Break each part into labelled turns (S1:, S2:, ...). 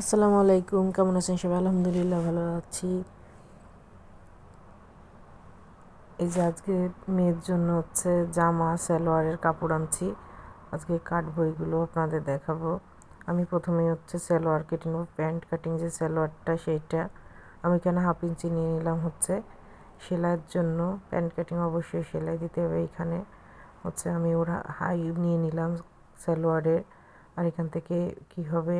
S1: আসসালামু আলাইকুম, কেমন আছেন সবাই? আলহামদুলিল্লাহ ভালো আছি। এই যে আজকে মেয়ের জন্য হচ্ছে জামা সালোয়ারের কাপড় আনছি। আজকে কাটবো বইগুলো আপনাদের দেখাবো। আমি প্রথমে হচ্ছে সালোয়ার কেটে নেব। প্যান্ট কাটিং যে সালোয়ারটা, সেইটা আমি কেন হাফ ইঞ্চি নিয়ে নিলাম হচ্ছে সেলাইয়ের জন্য। প্যান্ট কাটিং অবশ্যই সেলাই দিতে হবে এখানে। হচ্ছে আমি ওরা হাই নিয়ে নিলাম সালোয়ারের। আর এখান থেকে কীভাবে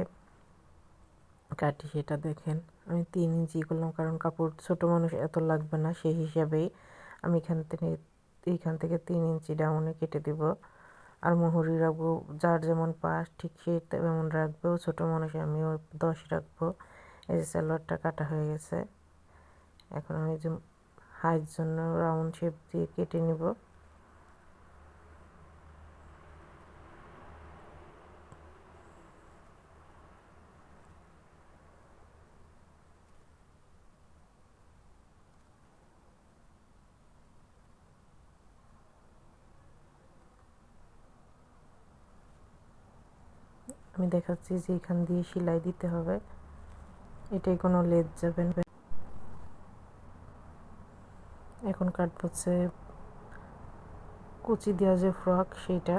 S1: কাটি, সেটা দেখেন। আমি তিন ইঞ্চি করলাম, কারণ কাপড় ছোটো মানুষ এত লাগবে না, সেই হিসাবেই আমি এখান থেকে এইখান থেকে তিন ইঞ্চি ডাউনে কেটে দেব। আর মোহরি রাখব যার যেমন পাশ ঠিক সেই তেমন রাখব। ছোটো মানুষ, আমিও দশ রাখব। এই যে স্যালোয়ারটা কাটা হয়ে গেছে। এখন আমি যে হাইয়ের জন্য রাউন্ড শেপ দিয়ে কেটে নিব। আমি দেখাচ্ছি যে এখান দিয়ে সেলাই দিতে হবে। এটাই কোনো লেজ যাবেন এখন কাটবো হচ্ছে কুচি দেওয়া যে ফ্রক, সেইটা।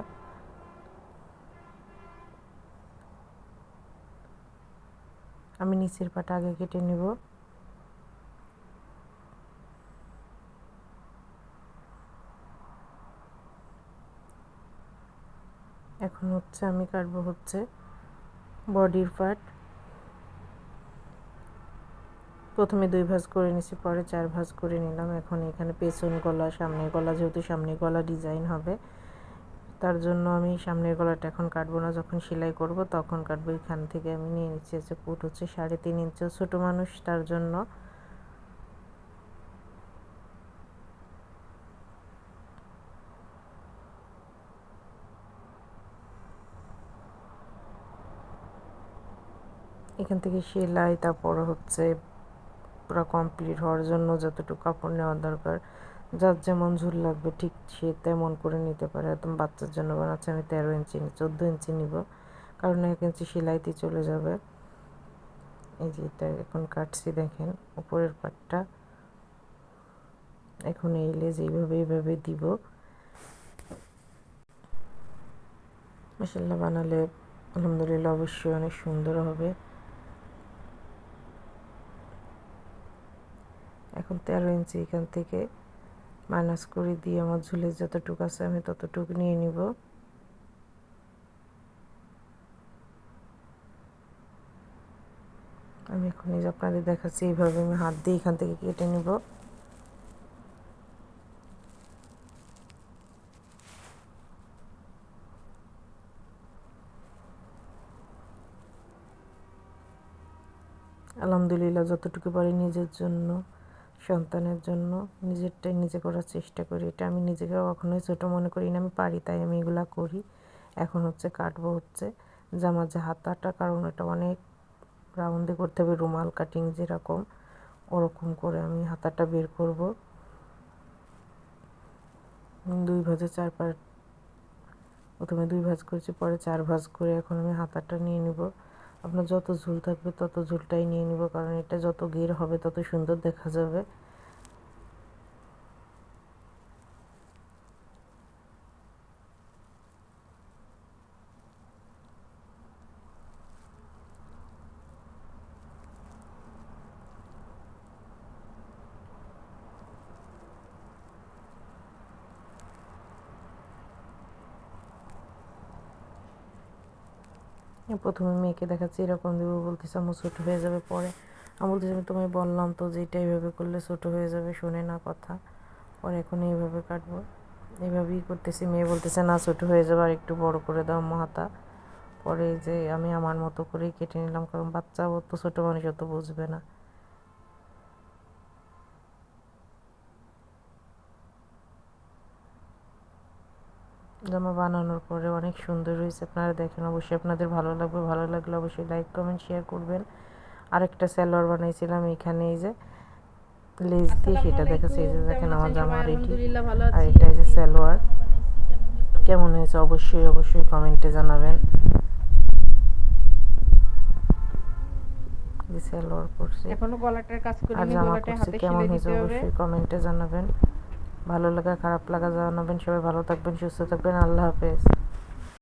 S1: আমি নিচের পাটা আগে কেটে নেব। এখন হচ্ছে আমি কাটবো হচ্ছে বডির পার্ট। প্রথমে দুই ভাঁজ করে নিছি, পরে চার ভাঁজ করে নিলাম। এখন এখানে পেছন গলা, সামনের গলা, যেহেতু সামনের গলা ডিজাইন হবে, তার জন্য আমি সামনের গলাটা এখন কাটবো না। যখন সেলাই করব তখন কাটবো। এখান থেকে আমি নিয়ে নিচ্ছি যে ফুট হচ্ছে সাড়ে তিন ইঞ্চি ছোটো মানুষ, তার জন্য এখান থেকে সেলাই, তারপর হচ্ছে পুরো কমপ্লিট হওয়ার জন্য যতটুকু কাপড় নেওয়া দরকার, যার যেমন ঝুল লাগবে ঠিক সে তেমন করে নিতে পারে। একদম বাচ্চার জন্য বানাচ্ছে, আমি তেরো ইঞ্চি চোদ্দ ইঞ্চি নিব। কারণ এক ইঞ্চি সেলাইতে চলে যাবে। এই যে এটা এখন কাটছি দেখেন, উপরের পাটটা। এখন এই লেজ এইভাবে এইভাবে দিব। মশাল্লা বানালে আলহামদুলিল্লাহ অবশ্যই অনেক সুন্দর হবে। এখন তেরো ইঞ্চি এখান থেকে মাইনাস করে দিয়ে আমার ঝুলে যতটুকু আছে আমি ততটুকু নিয়ে নিব। আমি এখন এই যে আপনাদের দেখাচ্ছি, এইভাবে আমি হাত দিয়ে এখান থেকে কেটে নিব। আলহামদুলিল্লাহ, যতটুকু পারি নিজের জন্য। সন্তানের জন্য নিজেরটাই নিজে করার চেষ্টা করি। এটা আমি নিজেকে কখনোই ছোটো মনে করি না, আমি পারি তাই আমি এগুলো করি। এখন হচ্ছে কাটবো হচ্ছে জামার যে হাতাটা, কারণ এটা অনেক রাউন্ডে করতে হবে, রুমাল কাটিং যেরকম, ওরকম করে আমি হাতাটা বের করব। দুই ভাজে চার পার প্রথমে দুই ভাজ করেছি, পরে চার ভাজ করে এখন আমি হাতাটা নিয়ে নিব। আপনার যত ঝুল থাকবে তত ঝুলটাই নিয়ে নিব, কারণ এটা যত গের হবে তত সুন্দর দেখা যাবে। প্রথমে মেয়েকে দেখাচ্ছি, এরকম দেবো, বলতেছে আমার ছোটো হয়ে যাবে পরে। আমি বলতেছি, আমি তোমায় বললাম তো যে, এটা এইভাবে করলে ছোটো হয়ে যাবে, শোনে না কথা। পরে এখন এইভাবে কাটবো। এইভাবেই করতেছি, মেয়ে বলতেছে, না, ছোটো হয়ে যাবে, আর একটু বড় করে দাও মাতা পরে যে, আমি আমার মতো করেই কেটে নিলাম, কারণ বাচ্চা অত ছোটো মানুষ অত বুঝবে না। জামা বানানোর পরে অনেক সুন্দর হয়েছে। আপনারা দেখেন অবশ্যই আপনাদের ভালো লাগবে। ভালো লাগলে অবশ্যই লাইক কমেন্ট শেয়ার করবেন। আরেকটা স্যালোয়ার বানাইছিলাম এখানে এই যে লেজ দিয়ে সেটা দেখাচ্ছে। এই যে দেখেন আমার জামা রেডি আর এটা এই যে স্যালোয়ার কেমন হয়েছে? অবশ্যই অবশ্যই কমেন্টে জানাবেন। যে সালোয়ার করছি
S2: এখনও গলাটার কাজ করিনি গলাটা হাতে
S1: কেমন
S2: সেলাই
S1: হয়েছে?
S2: দিতে হবে।
S1: অবশ্যই কমেন্টে জানাবেন। ভালো লাগা খারাপ লাগা জানাবেন। সবাই ভালো থাকবেন সুস্থ থাকবেন। আল্লাহ হাফেজ।